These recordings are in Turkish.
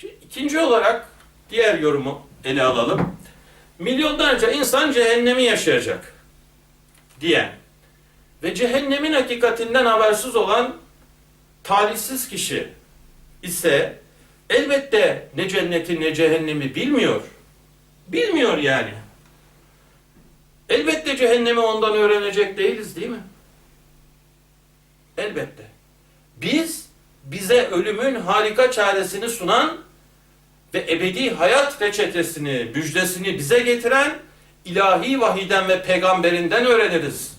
Şimdi ikinci olarak diğer yorumu ele alalım. Milyonlarca insan cehennemi yaşayacak diyen ve cehennemin hakikatinden habersiz olan talihsiz kişi ise elbette ne cenneti ne cehennemi bilmiyor. Bilmiyor yani. Elbette cehennemi ondan öğrenecek değiliz değil mi? Elbette. Biz bize ölümün harika çaresini sunan ve ebedi hayat reçetesini, müjdesini bize getiren ilahi vahiden ve peygamberinden öğreniriz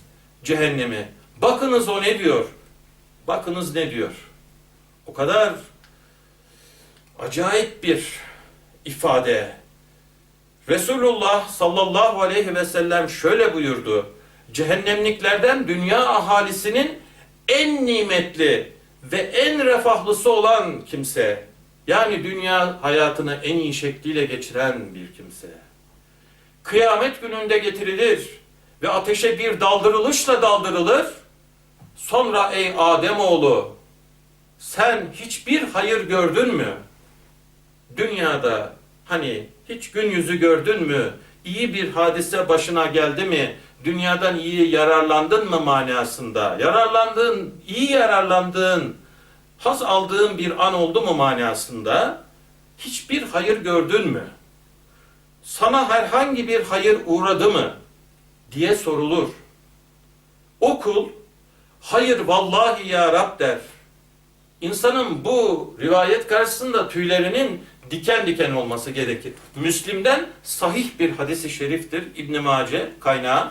cehennemi. Bakınız o ne diyor? Bakınız ne diyor? O kadar acayip bir ifade. Resulullah sallallahu aleyhi ve sellem şöyle buyurdu. Cehennemliklerden dünya ahalisinin en nimetli ve en refahlısı olan kimse. Yani dünya hayatını en iyi şekliyle geçiren bir kimse. Kıyamet gününde getirilir ve ateşe bir daldırılışla daldırılır. Sonra ey Ademoğlu sen hiçbir hayır gördün mü? Dünyada hani hiç gün yüzü gördün mü? İyi bir hadise başına geldi mi? Dünyadan iyi yararlandın mı manasında? Yararlandın, iyi yararlandığın, haz aldığın bir an oldu mu manasında? Hiçbir hayır gördün mü? Sana herhangi bir hayır uğradı mı? diye sorulur. O kul, hayır vallahi ya Rab der. İnsanın bu rivayet karşısında tüylerinin diken diken olması gerekir. Müslim'den sahih bir hadisi şeriftir. İbn Mace kaynağı.